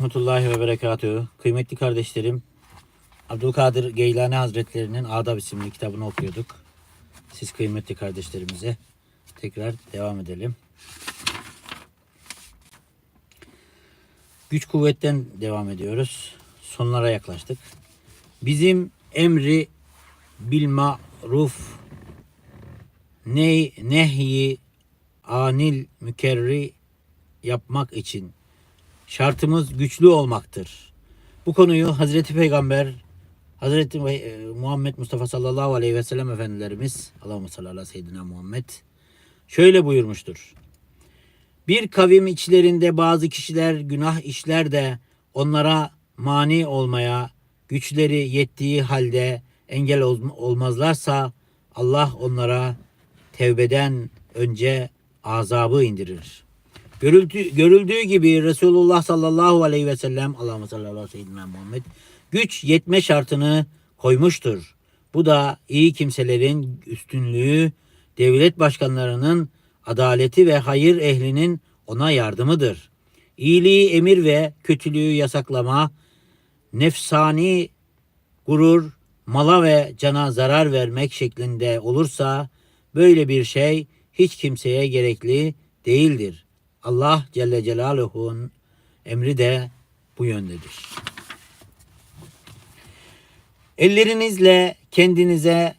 Rahmetullahi ve Berekatühü. Kıymetli kardeşlerim, Abdülkadir Geylani Hazretlerinin Adab isimli kitabını okuyorduk. Siz kıymetli kardeşlerimize tekrar devam edelim. Güç kuvvetten devam ediyoruz. Sonlara yaklaştık. Bizim emri bil ma'ruf ney nehyi anil mükerri yapmak için şartımız güçlü olmaktır. Bu konuyu Hazreti Peygamber Hazreti e, Muhammed Mustafa sallallahu aleyhi ve sellem Efendilerimiz Allahümme salli ala seyyidina Muhammed şöyle buyurmuştur. Bir kavim içlerinde bazı kişiler günah işler de onlara mani olmaya güçleri yettiği halde engel ol- olmazlarsa Allah onlara tevbeden önce azabı indirir. Görüldü, görüldüğü gibi Resulullah sallallahu aleyhi ve sellem Allahümme salli ala seyyidina Muhammed güç yetme şartını koymuştur. Bu da iyi kimselerin üstünlüğü, devlet başkanlarının adaleti ve hayır ehlinin ona yardımıdır. İyiliği emir ve kötülüğü yasaklama, nefsani gurur, mala ve cana zarar vermek şeklinde olursa böyle bir şey hiç kimseye gerekli değildir. Allah Celle Celaluhu'nun emri de bu yöndedir. Ellerinizle kendinize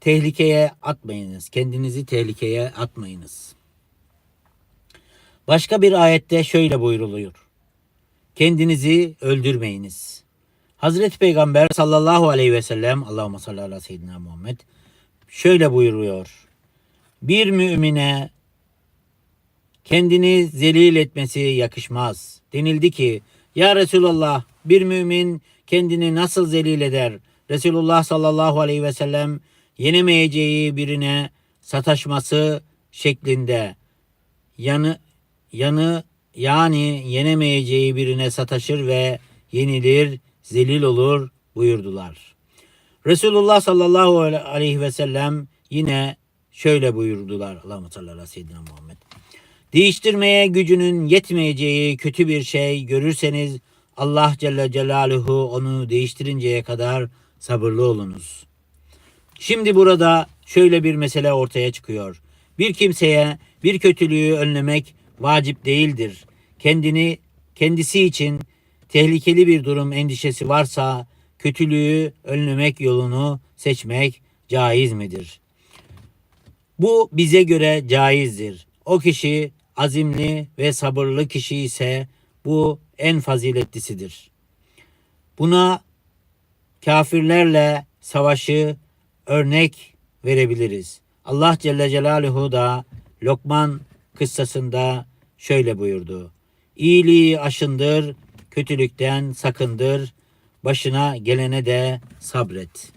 tehlikeye atmayınız. Kendinizi tehlikeye atmayınız. Başka bir ayette şöyle buyruluyor. Kendinizi öldürmeyiniz. Hazreti Peygamber sallallahu aleyhi ve sellem Allahümme salli ala seyyidina Muhammed şöyle buyuruyor. Bir mümine kendini zelil etmesi yakışmaz. Denildi ki ya Resulallah bir mümin kendini nasıl zelil eder? Resulullah sallallahu aleyhi ve sellem yenemeyeceği birine sataşması şeklinde yanı yanı yani yenemeyeceği birine sataşır ve yenilir, zelil olur buyurdular. Resulullah sallallahu aleyhi ve sellem yine şöyle buyurdular. Allahümme salli ala seyyidina Muhammed. Değiştirmeye gücünün yetmeyeceği kötü bir şey görürseniz Allah Celle Celaluhu onu değiştirinceye kadar sabırlı olunuz. Şimdi burada şöyle bir mesele ortaya çıkıyor. Bir kimseye bir kötülüğü önlemek vacip değildir. Kendini kendisi için tehlikeli bir durum endişesi varsa kötülüğü önlemek yolunu seçmek caiz midir? Bu bize göre caizdir. O kişi azimli ve sabırlı kişi ise bu en faziletlisidir. Buna kafirlerle savaşı örnek verebiliriz. Allah Celle Celaluhu da Lokman kıssasında şöyle buyurdu. İyiliği aşındır, kötülükten sakındır, başına gelene de sabret.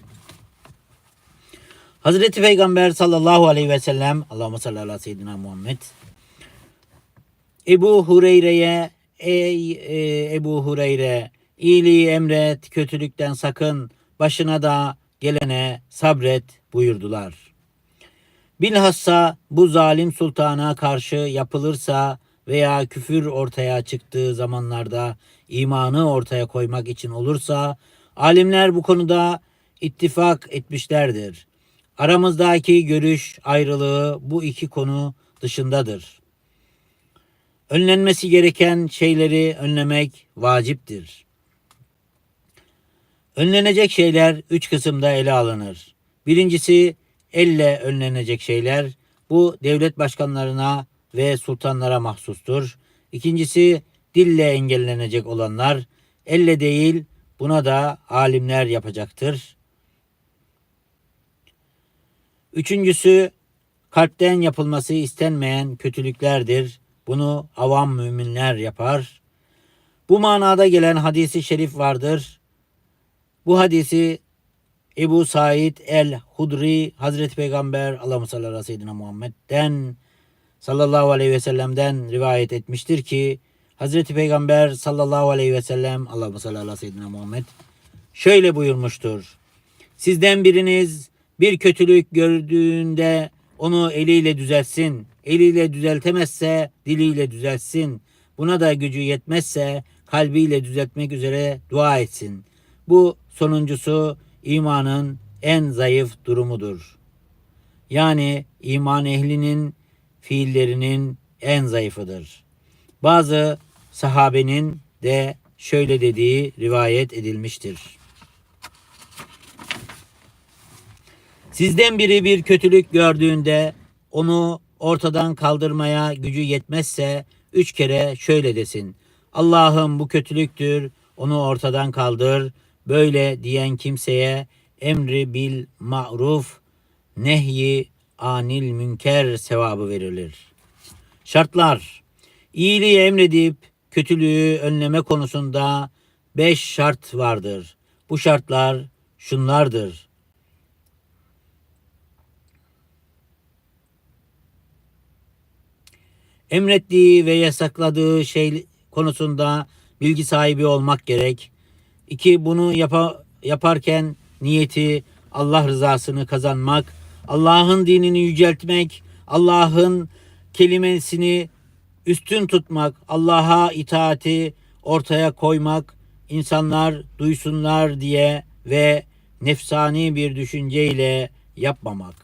Hazreti Peygamber sallallahu aleyhi ve sellem Allahümme salli ala seyyidina Muhammed Ebu Hureyre'ye ey e, Ebu Hureyre iyiliği emret kötülükten sakın başına da gelene sabret buyurdular. Bilhassa bu zalim sultana karşı yapılırsa veya küfür ortaya çıktığı zamanlarda imanı ortaya koymak için olursa alimler bu konuda ittifak etmişlerdir. Aramızdaki görüş ayrılığı bu iki konu dışındadır. Önlenmesi gereken şeyleri önlemek vaciptir. Önlenecek şeyler üç kısımda ele alınır. Birincisi elle önlenecek şeyler. Bu devlet başkanlarına ve sultanlara mahsustur. İkincisi dille engellenecek olanlar. Elle değil buna da alimler yapacaktır. Üçüncüsü kalpten yapılması istenmeyen kötülüklerdir. Bunu avam müminler yapar. Bu manada gelen hadisi şerif vardır. Bu hadisi Ebu Said el-Hudri Hazreti Peygamber Allah'ım sallallahu aleyhi ve Muhammed'den sallallahu aleyhi ve sellem'den rivayet etmiştir ki Hazreti Peygamber sallallahu aleyhi ve sellem Allah'ım sallallahu aleyhi ve Muhammed şöyle buyurmuştur. Sizden biriniz bir kötülük gördüğünde onu eliyle düzeltsin. Eliyle düzeltemezse diliyle düzeltsin. Buna da gücü yetmezse kalbiyle düzeltmek üzere dua etsin. Bu sonuncusu imanın en zayıf durumudur. Yani iman ehlinin fiillerinin en zayıfıdır. Bazı sahabenin de şöyle dediği rivayet edilmiştir. Sizden biri bir kötülük gördüğünde onu ortadan kaldırmaya gücü yetmezse üç kere şöyle desin. Allah'ım bu kötülüktür, onu ortadan kaldır. Böyle diyen kimseye emri bil ma'ruf, nehyi anil münker sevabı verilir. Şartlar İyiliği emredip kötülüğü önleme konusunda beş şart vardır. Bu şartlar şunlardır. Emrettiği ve yasakladığı şey konusunda bilgi sahibi olmak gerek. İki, bunu yapa- yaparken niyeti Allah rızasını kazanmak, Allah'ın dinini yüceltmek, Allah'ın kelimesini üstün tutmak, Allah'a itaati ortaya koymak, insanlar duysunlar diye ve nefsani bir düşünceyle yapmamak.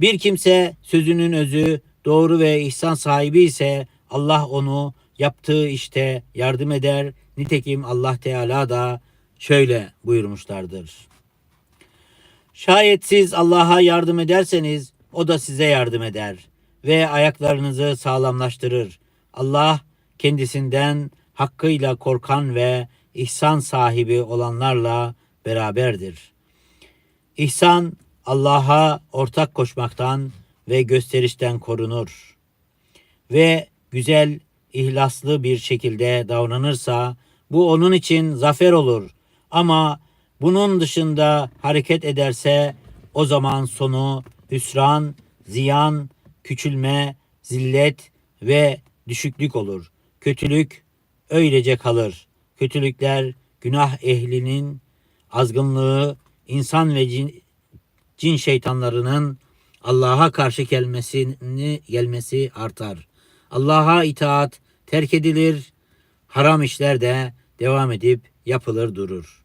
Bir kimse sözünün özü doğru ve ihsan sahibi ise Allah onu yaptığı işte yardım eder. Nitekim Allah Teala da şöyle buyurmuşlardır. Şayet siz Allah'a yardım ederseniz o da size yardım eder ve ayaklarınızı sağlamlaştırır. Allah kendisinden hakkıyla korkan ve ihsan sahibi olanlarla beraberdir. İhsan Allah'a ortak koşmaktan ve gösterişten korunur. Ve güzel, ihlaslı bir şekilde davranırsa bu onun için zafer olur. Ama bunun dışında hareket ederse o zaman sonu hüsran, ziyan, küçülme, zillet ve düşüklük olur. Kötülük öylece kalır. Kötülükler günah ehlinin azgınlığı, insan ve cin, cin şeytanlarının Allah'a karşı gelmesini gelmesi artar. Allah'a itaat terk edilir, haram işler de devam edip yapılır durur.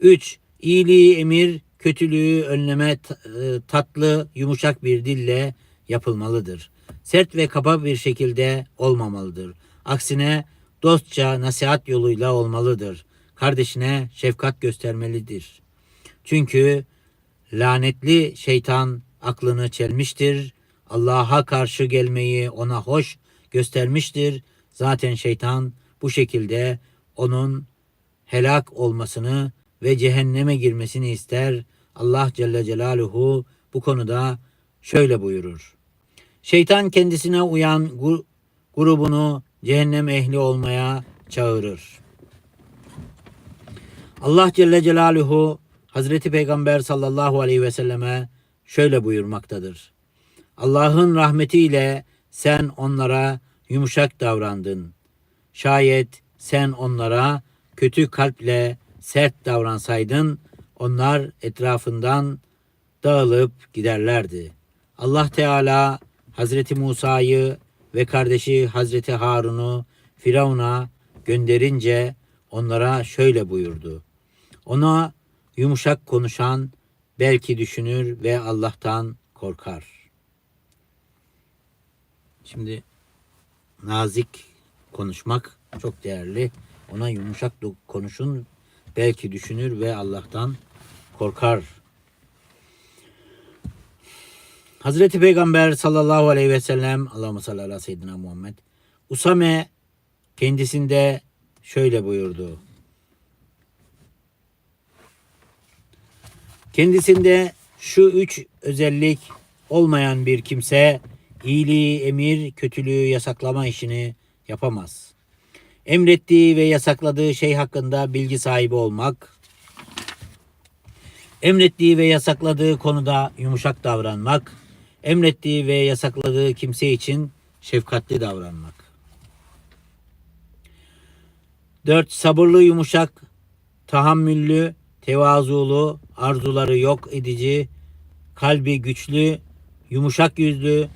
3. İyiliği emir, kötülüğü önleme e, tatlı, yumuşak bir dille yapılmalıdır. Sert ve kaba bir şekilde olmamalıdır. Aksine dostça nasihat yoluyla olmalıdır. Kardeşine şefkat göstermelidir. Çünkü lanetli şeytan aklını çelmiştir. Allah'a karşı gelmeyi ona hoş göstermiştir. Zaten şeytan bu şekilde onun helak olmasını ve cehenneme girmesini ister. Allah Celle Celaluhu bu konuda şöyle buyurur. Şeytan kendisine uyan grubunu cehennem ehli olmaya çağırır. Allah Celle Celaluhu Hazreti Peygamber sallallahu aleyhi ve selleme şöyle buyurmaktadır. Allah'ın rahmetiyle sen onlara yumuşak davrandın. Şayet sen onlara kötü kalple sert davransaydın onlar etrafından dağılıp giderlerdi. Allah Teala Hazreti Musa'yı ve kardeşi Hazreti Harun'u Firavun'a gönderince onlara şöyle buyurdu. Ona yumuşak konuşan belki düşünür ve Allah'tan korkar. Şimdi nazik konuşmak çok değerli. Ona yumuşak konuşun belki düşünür ve Allah'tan korkar. Hazreti Peygamber sallallahu aleyhi ve sellem Allahümme salli ala seyyidina Muhammed Usame kendisinde şöyle buyurdu. Kendisinde şu üç özellik olmayan bir kimse iyiliği emir, kötülüğü yasaklama işini yapamaz. Emrettiği ve yasakladığı şey hakkında bilgi sahibi olmak, emrettiği ve yasakladığı konuda yumuşak davranmak, emrettiği ve yasakladığı kimse için şefkatli davranmak. 4. Sabırlı, yumuşak, tahammüllü, tevazulu, arzuları yok edici, kalbi güçlü, yumuşak yüzlü,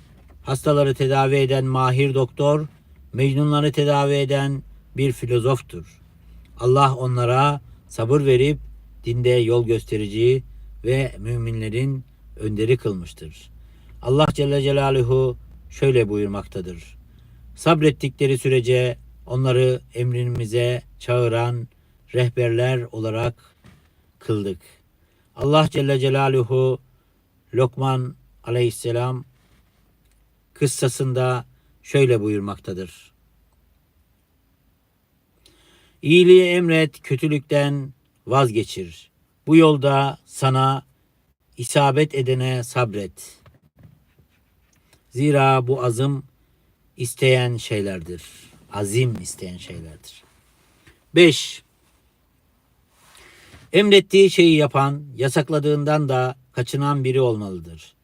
hastaları tedavi eden mahir doktor, mecnunları tedavi eden bir filozoftur. Allah onlara sabır verip dinde yol gösterici ve müminlerin önderi kılmıştır. Allah Celle Celaluhu şöyle buyurmaktadır. Sabrettikleri sürece onları emrimize çağıran rehberler olarak kıldık. Allah Celle Celaluhu Lokman aleyhisselam kıssasında şöyle buyurmaktadır. İyiliği emret, kötülükten vazgeçir. Bu yolda sana isabet edene sabret. Zira bu azım isteyen şeylerdir. Azim isteyen şeylerdir. 5. Emrettiği şeyi yapan, yasakladığından da kaçınan biri olmalıdır.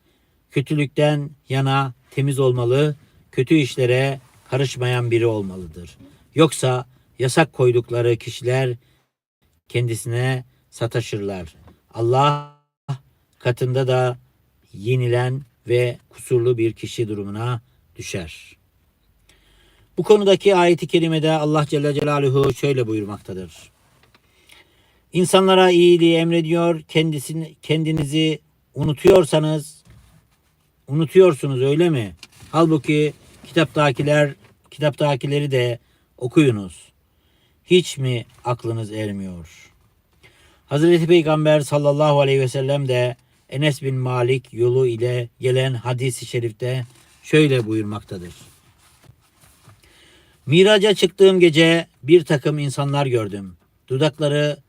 Kötülükten yana temiz olmalı, kötü işlere karışmayan biri olmalıdır. Yoksa yasak koydukları kişiler kendisine sataşırlar. Allah katında da yenilen ve kusurlu bir kişi durumuna düşer. Bu konudaki ayeti kerimede Allah Celle Celaluhu şöyle buyurmaktadır. İnsanlara iyiliği emrediyor, kendisini, kendinizi unutuyorsanız unutuyorsunuz öyle mi? Halbuki kitaptakiler kitaptakileri de okuyunuz. Hiç mi aklınız ermiyor? Hazreti Peygamber sallallahu aleyhi ve sellem de Enes bin Malik yolu ile gelen hadisi şerifte şöyle buyurmaktadır. Miraca çıktığım gece bir takım insanlar gördüm. Dudakları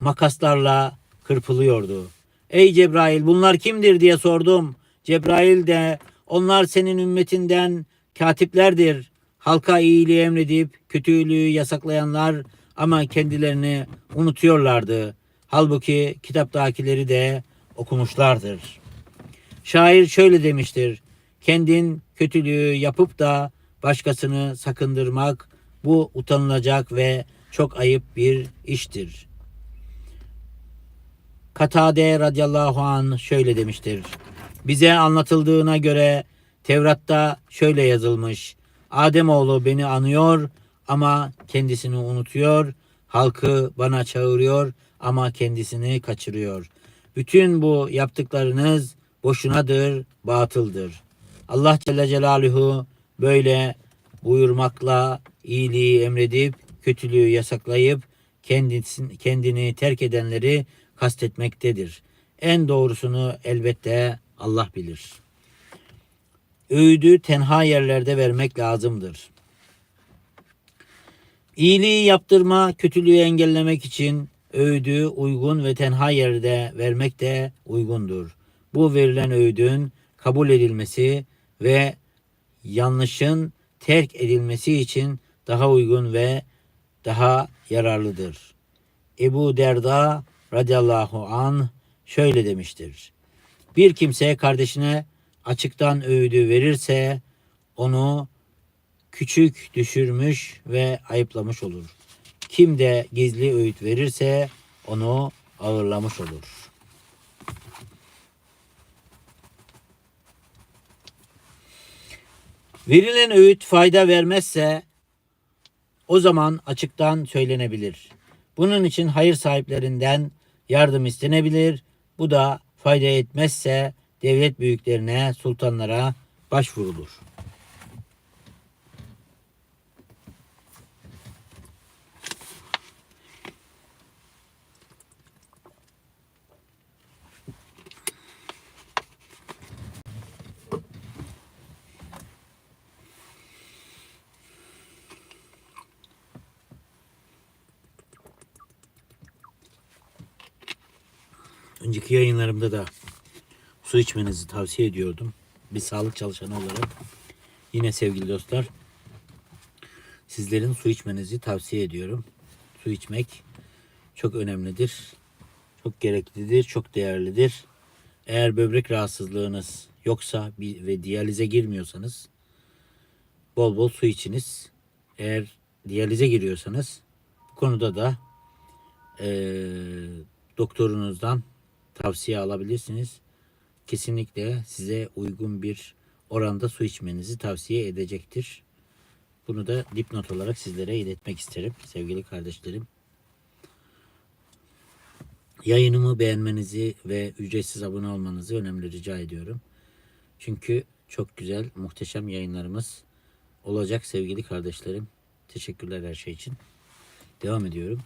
makaslarla kırpılıyordu. Ey Cebrail bunlar kimdir diye sordum. Cebrail de onlar senin ümmetinden katiplerdir. Halka iyiliği emredip kötülüğü yasaklayanlar ama kendilerini unutuyorlardı. Halbuki kitaptakileri de okumuşlardır. Şair şöyle demiştir. Kendin kötülüğü yapıp da başkasını sakındırmak bu utanılacak ve çok ayıp bir iştir. Katade radıyallahu an şöyle demiştir. Bize anlatıldığına göre Tevrat'ta şöyle yazılmış. Ademoğlu beni anıyor ama kendisini unutuyor. Halkı bana çağırıyor ama kendisini kaçırıyor. Bütün bu yaptıklarınız boşunadır, batıldır. Allah Celle Celaluhu böyle buyurmakla iyiliği emredip kötülüğü yasaklayıp kendisini, kendini terk edenleri kastetmektedir. En doğrusunu elbette Allah bilir. Öğüdü tenha yerlerde vermek lazımdır. İyiliği yaptırma, kötülüğü engellemek için öğüdü uygun ve tenha yerde vermek de uygundur. Bu verilen öğüdün kabul edilmesi ve yanlışın terk edilmesi için daha uygun ve daha yararlıdır. Ebu Derda radıyallahu an şöyle demiştir. Bir kimse kardeşine açıktan öğüdü verirse onu küçük düşürmüş ve ayıplamış olur. Kim de gizli öğüt verirse onu ağırlamış olur. Verilen öğüt fayda vermezse o zaman açıktan söylenebilir. Bunun için hayır sahiplerinden yardım istenebilir. Bu da fayda etmezse devlet büyüklerine, sultanlara başvurulur. Önceki yayınlarımda da su içmenizi tavsiye ediyordum. Bir sağlık çalışanı olarak. Yine sevgili dostlar sizlerin su içmenizi tavsiye ediyorum. Su içmek çok önemlidir. Çok gereklidir, çok değerlidir. Eğer böbrek rahatsızlığınız yoksa ve diyalize girmiyorsanız bol bol su içiniz. Eğer diyalize giriyorsanız bu konuda da eee, doktorunuzdan tavsiye alabilirsiniz. Kesinlikle size uygun bir oranda su içmenizi tavsiye edecektir. Bunu da dipnot olarak sizlere iletmek isterim sevgili kardeşlerim. Yayınımı beğenmenizi ve ücretsiz abone olmanızı önemli rica ediyorum. Çünkü çok güzel, muhteşem yayınlarımız olacak sevgili kardeşlerim. Teşekkürler her şey için. Devam ediyorum.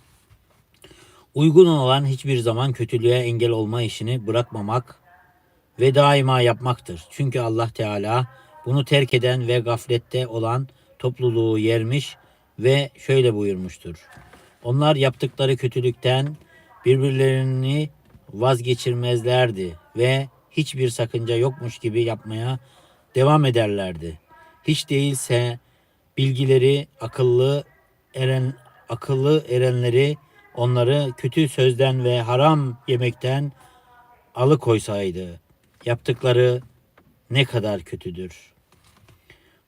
Uygun olan hiçbir zaman kötülüğe engel olma işini bırakmamak ve daima yapmaktır. Çünkü Allah Teala bunu terk eden ve gaflette olan topluluğu yermiş ve şöyle buyurmuştur. Onlar yaptıkları kötülükten birbirlerini vazgeçirmezlerdi ve hiçbir sakınca yokmuş gibi yapmaya devam ederlerdi. Hiç değilse bilgileri akıllı eren akıllı erenleri onları kötü sözden ve haram yemekten alıkoysaydı yaptıkları ne kadar kötüdür.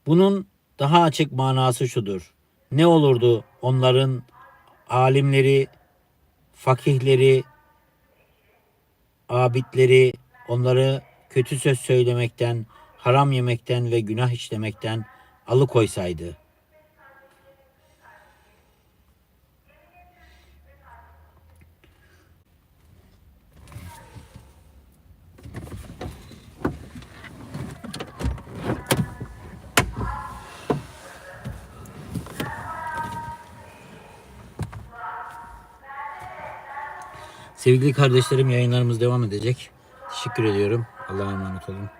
Bunun daha açık manası şudur. Ne olurdu onların alimleri, fakihleri, abidleri onları kötü söz söylemekten, haram yemekten ve günah işlemekten alıkoysaydı. Sevgili kardeşlerim yayınlarımız devam edecek. Teşekkür ediyorum. Allah'a emanet olun.